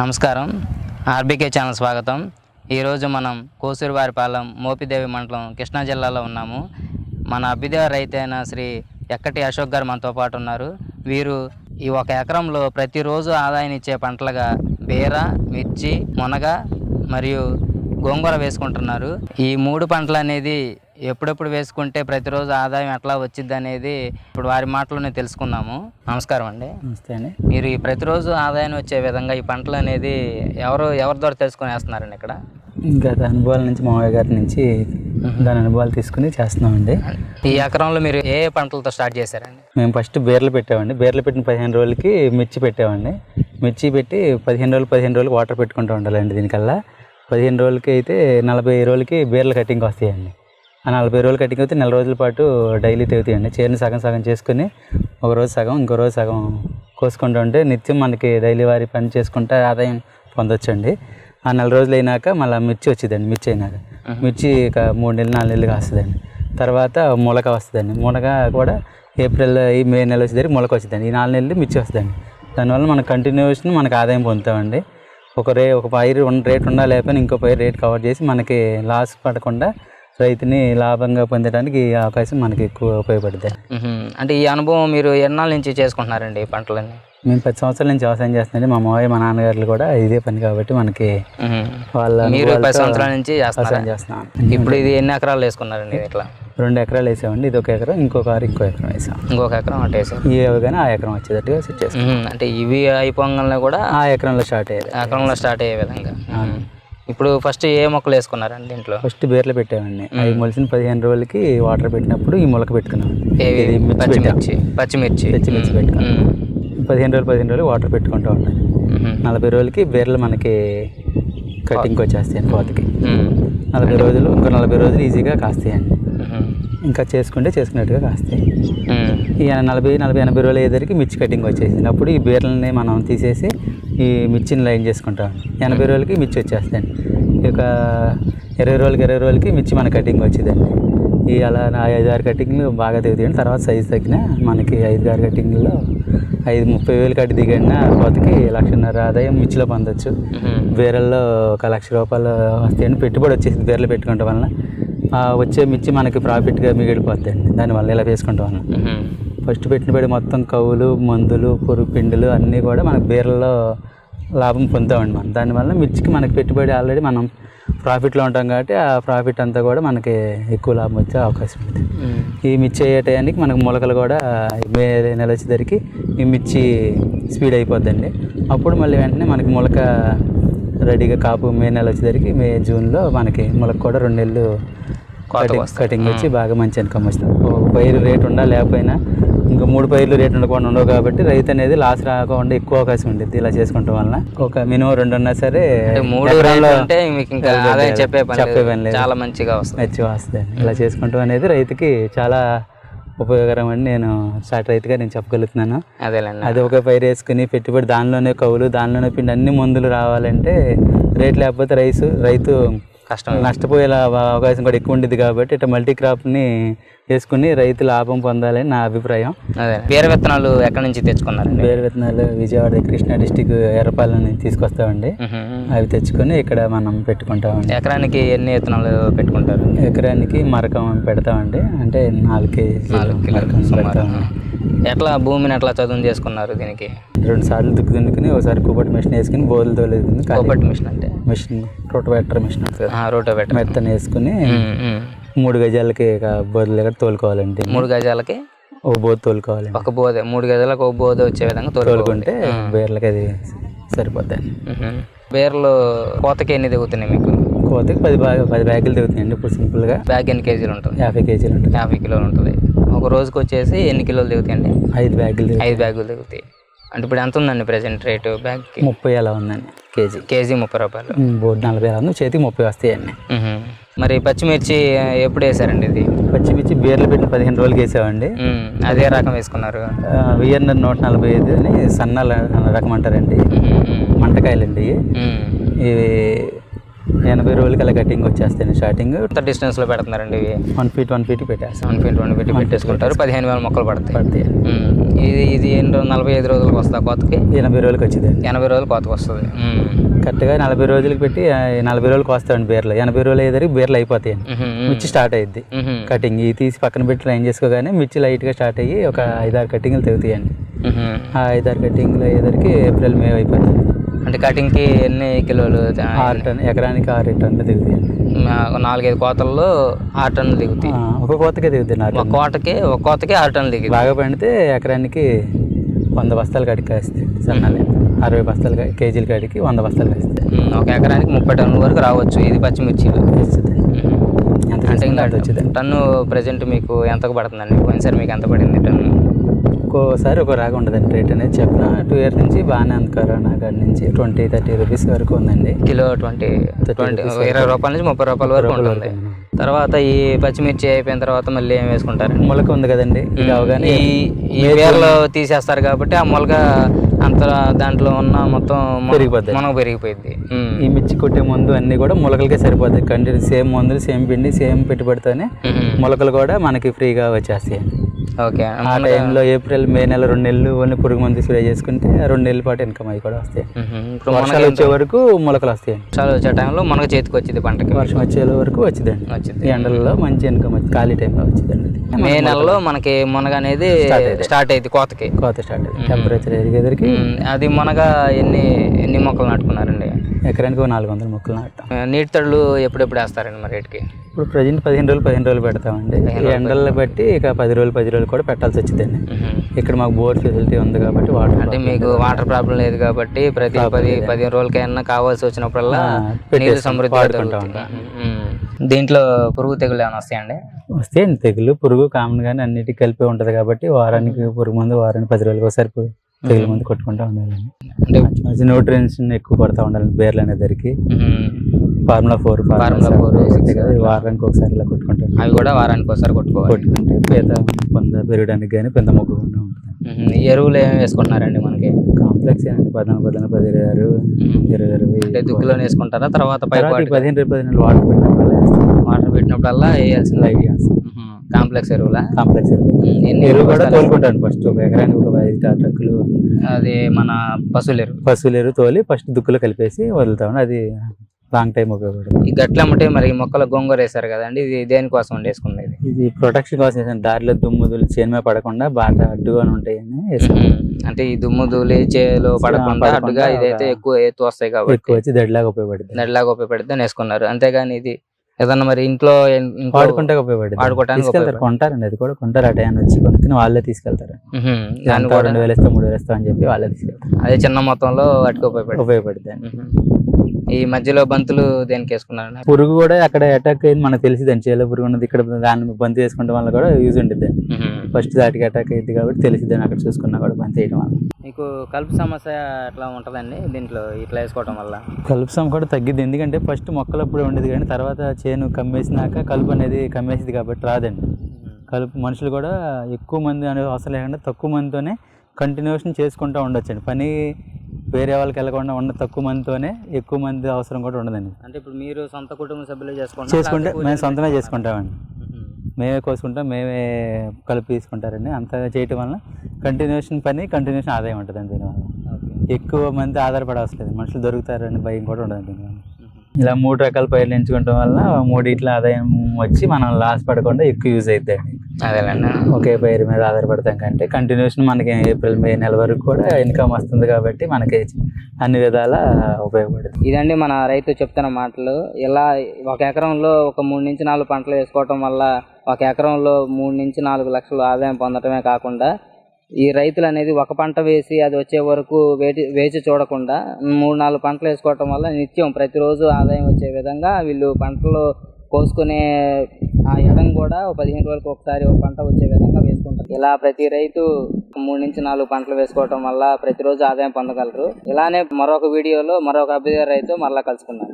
నమస్కారం. RBK channel స్వాగతం. ఈరోజు మనం కోసూరువారిపాలెం మోపిదేవి మండలం కృష్ణా జిల్లాలో ఉన్నాము. మన అభ్యుదయ రైతు అయిన శ్రీ ఎక్కటి అశోక్ గారు మనతో పాటు ఉన్నారు. వీరు ఈ ఒక ఎకరంలో ప్రతిరోజు ఆదాయం ఇచ్చే పంటలుగా బీర మిర్చి మునగ మరియు గోంగూర వేసుకుంటున్నారు. ఈ మూడు పంటలు అనేది ఎప్పుడెప్పుడు వేసుకుంటే ప్రతిరోజు ఆదాయం ఎట్లా వచ్చింది అనేది ఇప్పుడు వారి మాటలోనే తెలుసుకుందాము నమస్కారం అండి. నమస్తే అండి. మీరు ఈ ప్రతిరోజు ఆదాయం వచ్చే విధంగా ఈ పంటలు అనేది ఎవరు ఎవరి ద్వారా తెలుసుకొని వేస్తున్నారండి ఇక్కడ? గత అనుభవాల నుంచి మామయ్య గారి నుంచి దాని అనుభవాలు తీసుకుని చేస్తున్నామండి. ఈ ఎకరంలో మీరు ఏ ఏ పంటలతో స్టార్ట్ చేశారండి? మేము ఫస్ట్ బీర్లు పెట్టామండి. బీర్లు పెట్టిన పదిహేను రోజులకి మిర్చి పెట్టామండి. మిర్చి పెట్టి పదిహేను రోజులు పదిహేను రోజులు వాటర్ పెట్టుకుంటూ ఉండాలండి దీనికల్లా. పదిహేను రోజులకి అయితే నలభై రోజులకి బీర్ల కటింగ్ వస్తాయండి. ఆ నలభై రోజులు కటింగ్ అయితే నెల రోజుల పాటు డైలీ తెగుతాయండి చేరిని సగం సగం చేసుకుని ఒక రోజు సగం ఇంకో రోజు సగం కోసుకుంటూ ఉంటే నిత్యం మనకి డైలీ వారి పని చేసుకుంటే ఆదాయం పొందొచ్చండి. ఆ నెల రోజులు అయినాక మళ్ళీ మిర్చి వచ్చిందండి మిర్చి అయినాక. మిర్చి ఇక మూడు నెలలు నాలుగు నెలలు కాస్తుందండి తర్వాత మొలక వస్తుందండి. మొలక కూడా ఏప్రిల్ ఈ మే నెల వచ్చేసరికి మొలక వచ్చిందండి. ఈ నాలుగు నెలలు మిర్చి వస్తుందండి. దానివల్ల మనకు కంటిన్యూషన్ మనకు ఆదాయం పొందుతామండి. ఒక రే ఒక పైరు రేట్ ఉండా లేకపోయినా ఇంకో పైరు రేట్ కవర్ చేసి మనకి లాస్ పడకుండా రైతుని లాభంగా పొందడానికి ఈ అవకాశం మనకి ఎక్కువ ఉపయోగపడుతుంది. అంటే ఈ అనుభవం మీరు ఎన్నాళ్ళ నుంచి చేసుకుంటున్నారండి ఈ పంటలని మేము పది సంవత్సరాల నుంచి వ్యవసాయం చేస్తున్నాండి మా మావయ్య మా నాన్నగారు కూడా ఇదే పని కాబట్టి మనకి. వాళ్ళ మీరు పది సంవత్సరాల నుంచి వ్యవసాయం చేస్తున్నాం. ఇప్పుడు ఇది ఎన్ని ఎకరాలు వేసుకున్నారండి ఇట్లా? రెండు ఎకరాలు వేసామండి. ఇది ఒక ఎకరం ఇంకొక ఆరు ఇంకో ఎకరం వేసాం. ఇంకొక ఎకరం అటు వేసారు. ఈ కానీ ఆ ఎకరం వచ్చేటట్టుగా సెట్ చేస్తాం. అంటే ఇవి అయిపోగానే కూడా ఆ ఎకరంలో స్టార్ట్ అయ్యేది ఎకరంలో స్టార్ట్ అయ్యే విధంగా. ఇప్పుడు ఫస్ట్ ఏ మొక్కలు వేసుకున్నారండి ఇంట్లో? ఫస్ట్ బీర్లు పెట్టామండి. అవి మొలిసిన పదిహేను రోజులకి వాటర్ పెట్టినప్పుడు ఈ మొలక పెట్టుకున్నాం పచ్చిమిర్చి. పచ్చిమిర్చి. పచ్చిమిర్చి పెట్టుకున్నాం. పదిహేను రోజులు పదిహేను రోజులు వాటర్ పెట్టుకుంటూ మ్మ్. నలభై రోజులకి బీర్లు మనకి కటింగ్ వచ్చేస్తాయి కోతకి. నలభై రోజులు ఇంకో నలభై రోజులు ఈజీగా కాస్తాయండి. ఇంకా చేసుకుంటే చేసుకున్నట్టుగా కాస్తాయి. ఈ నలభై నలభై ఎనభై రోజులు అయ్యేసరికి మిర్చి కటింగ్ వచ్చేసింది. అప్పుడు ఈ బీర్లని మనం తీసేసి ఈ మిర్చిని లైన్ చేసుకుంటాం ఎనభై రోజులకి మిర్చి వచ్చేస్తాయండి. ఇక ఇరవై రోజులకి ఇరవై రోజులకి మిర్చి మన కటింగ్ వచ్చిందండి. ఈ అలా నా ఐదు ఆరు కటింగ్లు బాగా దిగుతాయండి. తర్వాత సైజు తగ్గిన మనకి ఐదు ఆరు కటింగ్లో ఐదు ముప్పై వేలు కట్టి దిగిన కోతకి లక్షన్నర ఆదాయం మిర్చిలో పొందొచ్చు. బీరల్లో ఒక లక్ష రూపాయలు వస్తాయండి. పెట్టుబడి వచ్చేసింది బీరలు పెట్టుకోవడం వలన. వచ్చే మిర్చి మనకి ప్రాఫిట్గా మిగిలిపోతాయండి దానివల్ల ఇలా వేసుకుంటాం వలన. మ్మ్. ఫస్ట్ పెట్టుబడి మొత్తం కవులు మందులు పురుగు పిండులు అన్నీ కూడా మనకు బీరల్లో లాభం పొందామండి మనం. దానివల్ల మిర్చికి మనకి పెట్టుబడి ఆల్రెడీ మనం ప్రాఫిట్లో ఉంటాం కాబట్టి ఆ ప్రాఫిట్ అంతా కూడా మనకి ఎక్కువ లాభం వచ్చే అవకాశం ఉంది. ఈ మిర్చి అయ్యే టయానికి మనకు మొలకలు కూడా మే నెల వచ్చేసరికి ఈ మిర్చి స్పీడ్ అయిపోద్దండి. అప్పుడు మళ్ళీ వెంటనే మనకి మొలక రెడీగా కాపు మే నెల వచ్చేసరికి మే జూన్లో మనకి మొలక కూడా రెండు నెలలు కటింగ్ కటింగ్ వచ్చి బాగా మంచి ఇన్కమ్ వస్తుంది. ఒక పైరు రేట్ ఉండా లేకపోయినా ఇంకా మూడు పైర్లు రేట్ ఉండకుండా ఉండవు కాబట్టి రైతు అనేది లాస్ రాకుండా ఎక్కువ అవకాశం ఉంటుంది ఇలా చేసుకోవడం వలన. ఒక మినిమం రెండు ఉన్నా సరే మూడు అంటే మీకు ఇంకా ఆదాయం చెప్పే పని చెప్పే. పని లేదు. చాలా మంచిగా వస్తుంది. మెచ్చి వస్తుంది ఇలా చేసుకుంటాం అనేది రైతుకి చాలా ఉపయోగకరం అని నేను స్టార్ట్ రైతుగా నేను చెప్పగలుగుతున్నాను. అదేలేండి. అది ఒక పైరు వేసుకుని పెట్టుబడి దానిలోనే కవులు దానిలోనే పిండి అన్ని మందులు రావాలంటే రేట్ లేకపోతే రైసు రైతు కష్టం నష్టపోయే అవకాశం కూడా ఎక్కువ ఉండేది కాబట్టి ఇట్లా మల్టీ క్రాప్ని వేసుకుని రైతు లాభం పొందాలని నా అభిప్రాయం. అదే. బీర విత్తనాలు ఎక్కడి నుంచి తెచ్చుకున్నారండి? వేరు విత్తనాలు విజయవాడ కృష్ణా డిస్టిక్ ఎర్రపాలెం నుంచి తీసుకొస్తామండి. అవి తెచ్చుకొని ఇక్కడ మనం పెట్టుకుంటామండి. ఎకరానికి ఎన్ని విత్తనాలు పెట్టుకుంటారు? ఎకరానికి మరకం పెడతామండి. అంటే నాలుగు కేజీలు నాలుగు. పెడతామండి. ఎట్లా భూమిని ఎట్లా చదువు చేసుకున్నారు దీనికి? రెండు సార్లు దుక్కు దున్నుకుని ఒకసారి కుప్పటి మిషన్ వేసుకుని బోర్లు తోలేదుకుని కోపట్ మిషన్ అంటే? మిషన్ రోటోవేటర్ మిషన్ ఉంటుంది కదా. రోటో పెట్ట మెత్తన వేసుకుని మూడు గజాలకి ఇక బోర్లు దగ్గర తోలుకోవాలండి. మూడు గజాలకి? ఒక బోర్ తోలుకోవాలండి ఒక బోధ మూడు గజాలకు ఒక బోధ వచ్చే విధంగా తోలుకోవాలి. తోలుకుంటే బేర్లకి అది మ్మ్. బీరలు కోతకి ఎన్ని దిగుతున్నాయి మీకు? కోతకి పది బాగా పది బ్యాగులు దిగుతాయండి ఇప్పుడు సింపుల్గా. బ్యాగ్ ఎన్ని కేజీలు ఉంటుంది? యాభై కేజీలు ఉంటుంది. యాభై కిలోలు ఉంటుంది. ఒక రోజుకి వచ్చేసి ఎన్ని కిలోలు దిగుతాయండి? ఐదు బ్యాగులు ఐదు బ్యాగులు దిగుతాయి. అంటే ఇప్పుడు ఎంత ఉందండి ప్రజెంట్ రేటు బ్యాగ్కి? ముప్పై అలా ఉందండి. కేజీ. కేజీ ముప్పై రూపాయలు. బోర్డు నలభై అలా ఉంది. చేతికి ముప్పై వస్తాయండి. మరి పచ్చిమిర్చి ఎప్పుడు వేసారండి ఇది? పచ్చిమిర్చి బీర్లు పెట్టిన పదిహేను రోజులకి వేసామండి. అదే రకం వేసుకున్నారు. విఎన్ఆర్ నూట నలభై ఐదు అని సన్న రకం అంటారండి. మంటకాయలండి. ఇవి. ఇవి ఎనభై రోజులకి అలా కటింగ్ వచ్చేస్తాయండి స్టార్టింగ్. ఎంత డిస్టెన్స్లో పెడుతున్నారండి ఇవి. వన్ ఫీట్ వన్ ఫీట్ పెట్టేస్తాం. వన్ ఫీట్ వన్ ఫీట్ పెట్టేసుకుంటారు. పదిహేను వేల మొక్కలు పడతాయి. పడతాయి. ఇది ఇది నలభై ఐదు రోజులకు వస్తా కోతకి? ఎనభై రోజులకి వచ్చిందండి ఎనభై రోజులు కోతకు వస్తుంది. కరెక్ట్గా నలభై రోజులకి పెట్టి నలభై రోజులకు వస్తాయండి బీర్లు. ఎనభై రోజులు అయ్యేసరికి బీర్లు ఉమ్. మిర్చి స్టార్ట్ అయ్యిద్ది. ఉహుం, కటింగ్ ఇది తీసి పక్కన పెట్టి లైన్ చేసుకోగానే మిర్చి లైట్గా స్టార్ట్ అయ్యి ఒక ఐదారు కటింగ్లు తెగుతాయండి. ఆ ఐదారు కటింగ్లు అయ్యేసరికి ఏప్రిల్ మే అయిపోతుంది అంటే కటింగ్కి ఎన్ని కిలోలు ఆరు టన్ ఎకరానికి ఆరు టన్నులు దిగుతాయండి మా- నాలుగైదు కోతల్లో ఆరు టన్నులు దిగుతాయి. ఒక కోతకే దిగుతాయి ఒక కోటకి ఒక కోతకి ఆరు టన్నులు దిగుతాయి. బాగా పండితే ఎకరానికి వంద బస్తాలు కాడికి కాస్తాయి సన్నాలు అరవై బస్తాలు కేజీల కాడికి వంద బస్తాలు కాస్తాయి ఒక ఎకరానికి ముప్పై టన్నుల వరకు రావచ్చు ఇది పచ్చిమిర్చిలు. అంటే ఇంకా టన్ను ప్రజెంట్ మీకు ఎంతకు పడుతుందండి? పోయినసారి మీకు ఎంత పడింది టన్ను? ఒక్కోసారి ఒక రాగా ఉండదండి రేట్ అనేది చెప్పిన. టూ ఇయర్స్ నుంచి బాగానే ఉంది కరోనా కాడి నుంచి. ట్వంటీ థర్టీ రూపీస్ వరకు ఉందండి. కిలో ట్వంటీ ట్వంటీ ఇరవై రూపాయల నుంచి ముప్పై రూపాయల వరకు ఉంటుంది. తర్వాత ఈ పచ్చిమిర్చి అయిపోయిన తర్వాత మళ్ళీ ఏం వేసుకుంటారండి? మొలక ఉంది కదండి. ఇది అవగానే ఈ ఈ వేర్లు తీసేస్తారు కాబట్టి ఆ మొలక అంత దాంట్లో ఉన్న మొత్తం పెరిగిపోద్ది. మనకు పెరిగిపోయింది ఈ మిర్చి కొట్టే ముందు అన్ని కూడా మొలకలకే సరిపోతాయి. కంటిన్యూ సేమ్ మందులు సేమ్ పిండి సేమ్ పెట్టుబడితోనే మొలకలు కూడా మనకి ఫ్రీగా వచ్చేస్తాయి ఓకే ఆ టైంలో ఏప్రిల్ మే నెల రెండు నెలలు ఓన్లీ పురుగు మందు స్ప్రే చేసుకుంటే రెండు నెలల పాటు ఇన్కమ్ అవి కూడా వస్తాయి. ఇప్పుడు వర్షాలు వచ్చే వరకు మొలకలు వస్తాయి. వర్షాలు వచ్చే టైంలో మనకు చేతికి వచ్చింది పంటకి. వర్షం వచ్చే వరకు వచ్చిందండి. వచ్చింది. ఎండలలో మంచి ఇన్కమ్ వచ్చి ఖాళీ టైంలో వచ్చిందండి. మే నెలలో మనకి మునగ అనేది స్టార్ట్ అయింది కోతకి. కోత స్టార్ట్ అయింది టెంపరేచర్ ఎదిగేదరికి అది మునగ ఎన్ని ఎన్ని మొక్కలు నాటుకున్నారండి? ఎకరానికి ఒక నాలుగు వందల మొక్కలు నాటాం నీటి తడులు ఎప్పుడెప్పుడు వేస్తారండి మరి రేటుకి? ఇప్పుడు ప్రజెంట్ పదిహేను రోజులు పదిహేను రోజులు పెడతామండి. ఈ ఎండలను బట్టి ఇక పది రోజులు పది రోజులు కూడా పెట్టాల్సి వచ్చిందండి. ఇక్కడ మాకు బోర్ ఫెసిలిటీ ఉంది కాబట్టి వాటర్ అంటే మీకు వాటర్ ప్రాబ్లం లేదు కాబట్టి ప్రతి పది పదిహేను రోజులకైనా కావాల్సి వచ్చినప్పుడల్లా పెట్టేస్తాం, సమృద్ధిగా వాడుకుంటా. దీంట్లో పురుగు తెగులు ఏమైనా వస్తాయండి? వస్తాయండి తెగులు పురుగు కామన్ గానీ అన్నిటికీ కలిపి ఉంటది కాబట్టి వారానికి పురుగు మందు వారానికి పది రోజులకు ఒకసారి తెగులు మందు కొట్టుకుంటా ఉండాలండి. అంటే మంచి న్యూట్రియన్స్ ఎక్కువ కొడతా ఉండాలి బేర్లు అనేసరికి um, formula four four, six, వారానికి ఒకసారి ఇలా కొట్టుకుంటాం. అవి కూడా వారానికి ఒకసారి కొట్టుకోవాలి. కొట్టుకుంటే పేద పొంద పెరగడానికి కానీ పెద్ద మొగ్గకుండా ఉంటుంది. ఉమ్, ఈ ఎరువులు ఏమి వేసుకుంటున్నారండి మనకి? కాంప్లెక్స్ అండి పద్నాలుగు పద్నాలుగు పది ఇరవై ఆరు. ఇరవై ఇరవై అంటే దుక్కులో వేసుకుంటారా? తర్వాత పై పదిహేను రేపు పదిహేను వాటర్ పెట్టినప్పుడు వాటర్ పెట్టినప్పుడల్లా వేయాల్సింది. లైట్ చేస్తాం కాంప్లెక్స్ ఎరువులా? కాంప్లెక్స్ ఎన్ని ఎరువు కూడా? తోలుకుంటాను ఫస్ట్ ఒక ఎకరానికి ఒక ఐదు టార్ ట్రక్కులు. అది మన పశువుల ఎరువు. పశువుల ఎరువు తోలి ఫస్ట్ దుక్కులో కలిపేసి వదులుతాం అది లాంగ్ టైం ఉపయోగపడుతుంది ఈ గట్లమ్మటే మరి ఈ మొక్కల గోంగూర వేశారు కదండి. ఇది దేనికోసం అండి వేసుకుంది ఇది? ఇది ప్రొటెక్షన్ కోసం వేసాను. దారిలో దుమ్ముదులు చేను మీద పడకుండా బాగా అడ్డుగానే ఉంటాయని అంటే ఈ దుమ్ము ధూళి చేలో పడకుండా అడ్డుగా ఇదైతే ఎక్కువ ఎత్తు వస్తాయి కాబట్టి ఎక్కువ వచ్చి దడిలాగా ఉపయోగపడుతుంది. నడిలాగా ఉపయోగపడితే వేసుకున్నారు. అంతేగాని ఇది ఏదన్నా మరి ఇంట్లో వాడుకుంటే ఉపయోగపడుతుంది. వాడుకోవటానికి తీసుకెళ్తారు. కొంటారండి. అది కూడా కొంటారు. ఆ టైం వచ్చి కొనుక్కుని వాళ్ళే తీసుకెళ్తారు. దాన్ని కూడా రెండు వేలు ఇస్తాం మూడు వేలు ఇస్తాం అని చెప్పి వాళ్ళే తీసుకెళ్తారు. అదే చిన్న మొత్తంలో వాటికి ఉపయోగపడుతుంది. ఉపయోగపడుతుంది. ఈ మధ్యలో బంతులు దేనికి వేసుకున్నారండి పురుగు కూడా అక్కడ అటాక్ అయింది. మనకు తెలిసిదండి చేలో పురుగు ఉన్నది. ఇక్కడ దాన్ని బంద్ చేసుకుంటే వల్ల కూడా యూజ్ ఉంటుంది. ఫస్ట్ దాటికి అటాక్ అయింది కాబట్టి తెలిసిద్దని అక్కడ చూసుకున్నా కూడా బంద్ చేయడం వల్ల. మీకు కలుపు సమస్య ఎట్లా ఉంటుందండి దీంట్లో ఇట్లా వేసుకోవడం వల్ల? కలుపు సమ కూడా తగ్గిద్ది. ఎందుకంటే ఫస్ట్ మొక్కలు అప్పుడే ఉండేది కానీ తర్వాత చేను కమ్మేసినాక కలుపు అనేది కమ్మేసింది కాబట్టి రాదండి. కలుపు మనుషులు కూడా ఎక్కువ మంది అనే అవసరం లేకుండా తక్కువ మందితోనే కంటిన్యూషన్ చేసుకుంటూ ఉండొచ్చండి. పని వేరే వాళ్ళకి వెళ్ళకుండా ఉన్న తక్కువ మందితోనే ఎక్కువ మంది అవసరం కూడా ఉండదండి అంటే ఇప్పుడు మీరు సొంత కుటుంబ సభ్యులు చేసుకుంటారా? చేసుకుంటే మేము సొంతమే? చేసుకుంటామండి. మేమే కోసుకుంటాం మేమే కలిపి తీసుకుంటారండి అంత చేయటం వల్ల కంటిన్యూషన్ పని కంటిన్యూషన్ ఆదాయం ఉంటుందండి దీనివల్ల. ఎక్కువ మంది ఆధారపడవసరం లేదు మనుషులు దొరుకుతారని భయం కూడా ఉండదు దీనివల్ల. ఇలా మూడు రకాల పైర్లు ఎంచుకోవడం వల్ల మూడిట్ల ఆదాయం వచ్చి మనం లాస్ పడకుండా ఎక్కువ యూజ్ అవుతాయండి అదేలేండి. ఒకే పైరు మీద ఆధారపడతాం కంటే కంటిన్యూషన్ మనకి ఏప్రిల్ మే నెల వరకు కూడా ఇన్కమ్ వస్తుంది కాబట్టి మనకి అన్ని విధాల ఉపయోగపడుతుంది. ఇదండి మన రైతు చెప్తున్న మాటలు. ఇలా ఒక ఎకరంలో ఒక మూడు నుంచి నాలుగు పంటలు వేసుకోవటం వల్ల ఒక ఎకరంలో మూడు నుంచి నాలుగు లక్షలు ఆదాయం పొందటమే కాకుండా ఈ రైతులు అనేది ఒక పంట వేసి అది వచ్చే వరకు వేచి వేచి చూడకుండా మూడు నాలుగు పంటలు వేసుకోవటం వల్ల నిత్యం ప్రతిరోజు ఆదాయం వచ్చే విధంగా వీళ్ళు పంటలు కోసుకునే ఆ ఎడం కూడా పదిహేను రోజులకు ఒకసారి ఒక పంట వచ్చే విధంగా వేసుకుంటారు. ఇలా ప్రతి రైతు మూడు నుంచి నాలుగు పంటలు వేసుకోవటం వల్ల ప్రతిరోజు ఆదాయం పొందగలరు. ఇలానే మరొక వీడియోలో మరొక అభ్యుదయ రైతు మరలా కలుసుకున్నాను